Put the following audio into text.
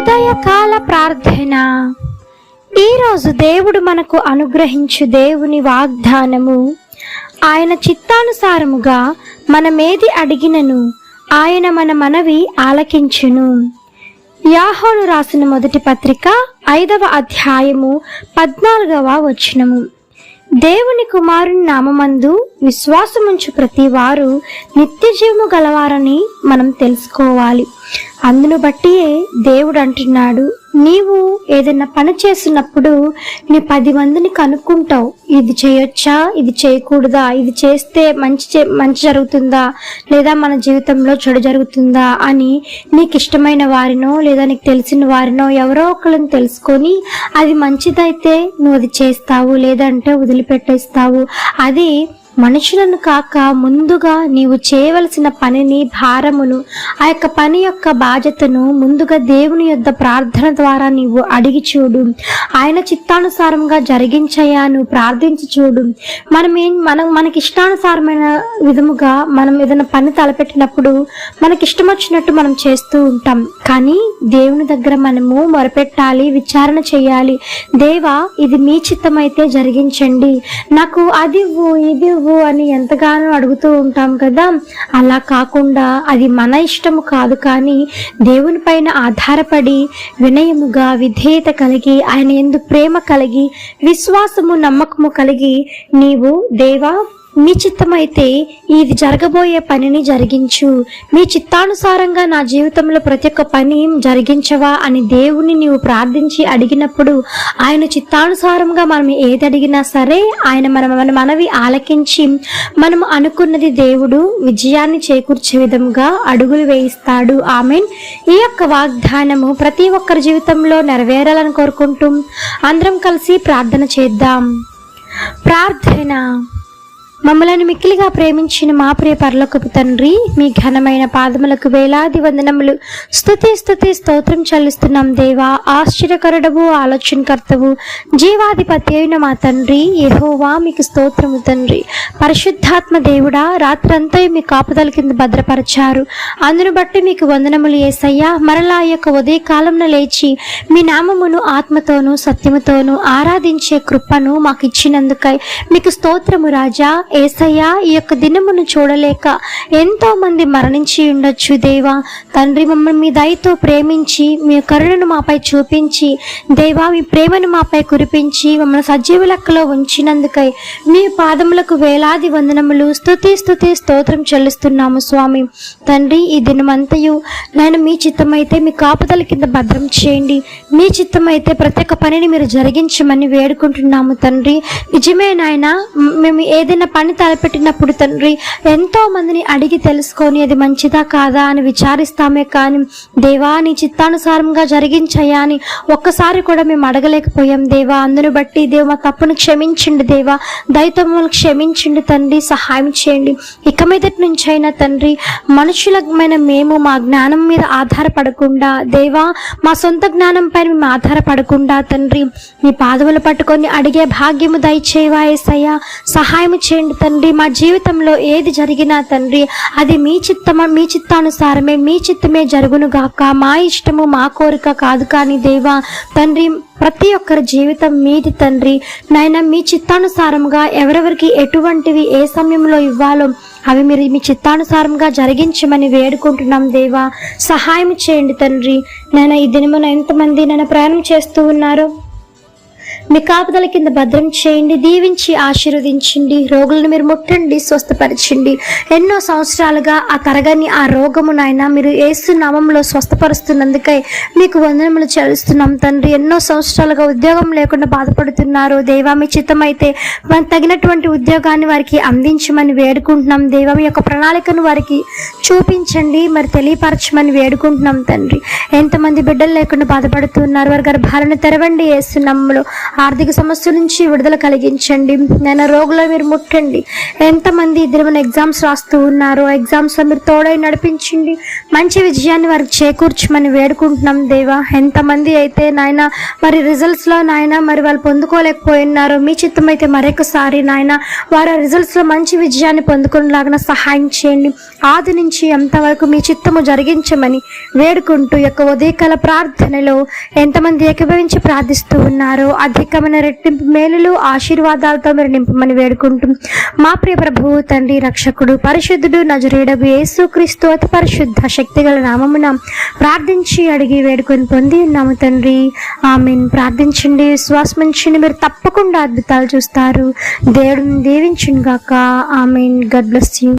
ఉదయకాల ప్రార్థన. ఈరోజు దేవుడు మనకు అనుగ్రహించు దేవుని వాగ్దానము. ఆయన చిత్తానుసారముగా మనమేది అడిగినను ఆయన మన మనవి ఆలకించును. యాహోను రాసిన మొదటి పత్రిక ఐదవ అధ్యాయము పద్నాలుగవ వచనము. దేవుని కుమారుని నామమందు విశ్వాసముంచు ప్రతి వారు నిత్య జీవము గలవారని మనం తెలుసుకోవాలి. అందును బట్టియే దేవుడు అంటున్నాడు. నీవు ఏదైనా పని చేసినప్పుడు నీ పది మందిని కనుక్కుంటావు. ఇది చేయొచ్చా? ఇది చేయకూడదా? ఇది చేస్తే మంచి చే- మంచి జరుగుతుందా? లేదా మన జీవితంలో చెడు జరుగుతుందా అని నీకు ఇష్టమైన వారినో లేదా నీకు తెలిసిన వారినో ఎవరో ఒకరిని తెలుసుకొని అది మంచిదైతే నువ్వు అది చేస్తావు లేదంటే వదిలిపెట్టేస్తావు. అది మనుషులను కాక ముందుగా నీవు చేయవలసిన పనిని భారమును ఆ యొక్క పని యొక్క బాధ్యతను ముందుగా దేవుని యొద్ద ప్రార్థన ద్వారా నీవు అడిగి చూడు. ఆయన చిత్తానుసారంగా జరిగించయా నువ్వు ప్రార్థించి చూడు. మనం ఏం మనం మనకి ఇష్టానుసారమైన విధముగా మనం ఏదైనా పని తలపెట్టినప్పుడు మనకి ఇష్టం వచ్చినట్టు మనం చేస్తూ ఉంటాం. కానీ దేవుని దగ్గర మనము మొరపెట్టాలి విచారణ చేయాలి. దేవా ఇది మీ చిత్తమైతే జరిగించండి. నాకు అది ఇది ఇవ్వు అని ఎంతగానో అడుగుతూ ఉంటాం కదా. అలా కాకుండా అది మన ఇష్టము కాదు కానీ దేవుని పైన ఆధారపడి వినయముగా విధేయత కలిగి ఆయన ఎందు ప్రేమ కలిగి విశ్వాసము నమ్మకము కలిగి నీవు దేవా మీ చిత్తమైతే ఇది జరగబోయే పనిని జరిగించు. మీ చిత్తానుసారంగా నా జీవితంలో ప్రతి ఒక్క పని జరిగించవా అని దేవుని నీవు ప్రార్థించి అడిగినప్పుడు ఆయన చిత్తానుసారంగా మనం ఏది అడిగినా సరే ఆయన మన మన మనవి ఆలకించి మనం అనుకున్నది దేవుడు విజయాన్ని చేకూర్చే విధంగా అడుగులు వేయిస్తాడు. ఆమెన్. ఈ యొక్క వాగ్దానము ప్రతి ఒక్కరి జీవితంలో నెరవేరాలని కోరుకుంటూ అందరం కలిసి ప్రార్థన చేద్దాం. ప్రార్థన. మమ్మలను మిక్కిలిగా ప్రేమించిన మా ప్రియ పర్లకపు తండ్రి మీ ఘనమైన పాదములకు వేలాది వందనములు. స్థుతి స్థుతి స్తోత్రం చెల్లిస్తున్నాం దేవా. ఆశ్చర్యకరుడవు ఆలోచనకర్తవు జీవాధిపతి అయిన మా తండ్రి ఎహోవా మీకు స్తోత్రము తండ్రి. పరిశుద్ధాత్మ దేవుడా రాత్రంతా మీ కాపుదల కింద భద్రపరిచారు. అందును బట్టి మీకు వందనములు ఏసయ్యా. మరలా యొక్క ఉదయ లేచి మీ నామమును ఆత్మతోనూ సత్యముతోనూ ఆరాధించే కృపను మాకు ఇచ్చినందుకై మీకు స్తోత్రము రాజా. ఏసయ్యా ఈ యొక్క దినమును చూడలేక ఎంతో మంది మరణించి ఉండొచ్చు దేవా. తండ్రి మమ్మల్ని మీ దయతో ప్రేమించి మీ కరుణను మాపై చూపించి దేవా మీ ప్రేమను మాపై కురిపించి మమ్మల్ని సజీవ లెక్కలో ఉంచినందుకై మీ పాదములకు వేలాది వందనములు స్థుతి స్థుతి స్తోత్రం చెల్లిస్తున్నాము స్వామి. తండ్రి ఈ దినమంతయు నేను మీ చిత్తమైతే మీ కాపుదల కింద భద్రం చేయండి. మీ చిత్తమైతే ప్రతి ఒక్క పనిని మీరు జరిగించమని వేడుకుంటున్నాము తండ్రి. నిజమే నాయన మేము ఏదైనా పని తలపెట్టినప్పుడు తండ్రి ఎంతో మందిని అడిగి తెలుసుకొని అది మంచిదా కాదా అని విచారిస్తామే కానీ దేవా నీ చిత్తానుసారంగా జరిగించయ్యా అని ఒక్కసారి కూడా మేము అడగలేకపోయాం. దేవా అందును బట్టి దేవ మా తప్పును క్షమించండి దేవా. దయతో మమ్మల్ని క్షమించండి తండ్రి సహాయం చేయండి. ఇక మీదటి నుంచైనా తండ్రి మనుషులమైన మేము మా జ్ఞానం మీద ఆధారపడకుండా దేవా మా సొంత జ్ఞానం పైన మేము ఆధారపడకుండా తండ్రి మీ పాదములు పట్టుకొని అడిగే భాగ్యము దయచేవా ఏసయ్యా. సహాయం చేయండి తండ్రి. మా జీవితంలో ఏది జరిగినా తండ్రి అది మీ చిత్తమ మీ చిత్తానుసారమే మీ చిత్తమే జరుగును గాక. మా ఇష్టము మా కోరిక కాదు కానీ దేవా తండ్రి ప్రతి ఒక్కరి జీవితం మీది తండ్రి. నాయన మీ చిత్తానుసారంగా ఎవరెవరికి ఎటువంటివి ఏ సమయంలో ఇవ్వాలో అవి మీరు మీ చిత్తానుసారంగా జరిగించమని వేడుకుంటున్నాం దేవా. సహాయం చేయండి తండ్రి. నేను ఈ దినమున ఎంతమంది నన్ను ప్రయాణం చేస్తూ ఉన్నారో? మీ కాపుదల కింద భద్రం చేయండి దీవించి ఆశీర్వదించండి రోగులను మీరు ముట్టండి స్వస్థపరచండి. ఎన్నో సంవత్సరాలుగా ఆ తరగని ఆ రోగము నాయన మీరు ఏసు నామంలో స్వస్థపరుస్తున్నందుకై మీకు వందనములు చెల్లిస్తున్నాం తండ్రి. ఎన్నో సంవత్సరాలుగా ఉద్యోగం లేకుండా బాధపడుతున్నారు. దేవా మీ చిత్తమైతే మనకు తగినటువంటి ఉద్యోగాన్ని వారికి అందించమని వేడుకుంటున్నాం. దేవా మీ యొక్క ప్రణాళికను వారికి చూపించండి మరి తెలియపరచమని వేడుకుంటున్నాం తండ్రి. ఎంతమంది బిడ్డలు లేకుండా బాధపడుతున్నారు. వారి గర్భాలను తెరవండి ఏసునమ్ములు ఆర్థిక సమస్య నుంచి విడుదల కలిగించండి. నేను రోగుల మీరు ముట్టండి. ఎంతమంది ఇద్దరు ఎగ్జామ్స్ రాస్తూ ఉన్నారు ఎగ్జామ్స్ మీరు తోడై నడిపించండి. మంచి విజయాన్ని వారికి చేకూర్చమని వేడుకుంటున్నాం దేవా. ఎంతమంది అయితే నాయన మరి రిజల్ట్స్లో నాయన మరి వాళ్ళు పొందుకోలేకపోయినారో మీ చిత్తం అయితే మరొకసారి నాయన వారి రిజల్ట్స్లో మంచి విజయాన్ని పొందుకునేలాగా సహాయం చేయండి. ఆది నుంచి ఎంతవరకు మీ చిత్తము జరిగించమని వేడుకుంటూ యొక్క ఉదయకాల ప్రార్థనలో ఎంతమంది ఏకీభవించి ప్రార్థిస్తూ ఉన్నారో అనేకమైన రెట్టింపు మేలులు ఆశీర్వాదాలతో మీరు నింపమని వేడుకుంటూ. మా ప్రియ ప్రభువు తండ్రి రక్షకుడు పరిశుద్ధుడు నజరేడగు యేసు క్రీస్తు అతి పరిశుద్ధ శక్తిగల నామమున ప్రార్థించి అడిగి వేడుకొని పొంది ఉన్నాము తండ్రి. ఆమెను. ప్రార్థించండి. విశ్వాసం మీరు తప్పకుండా అద్భుతాలు చూస్తారు. దేవుడిని దీవించుగాక ఆమెన్. God bless you.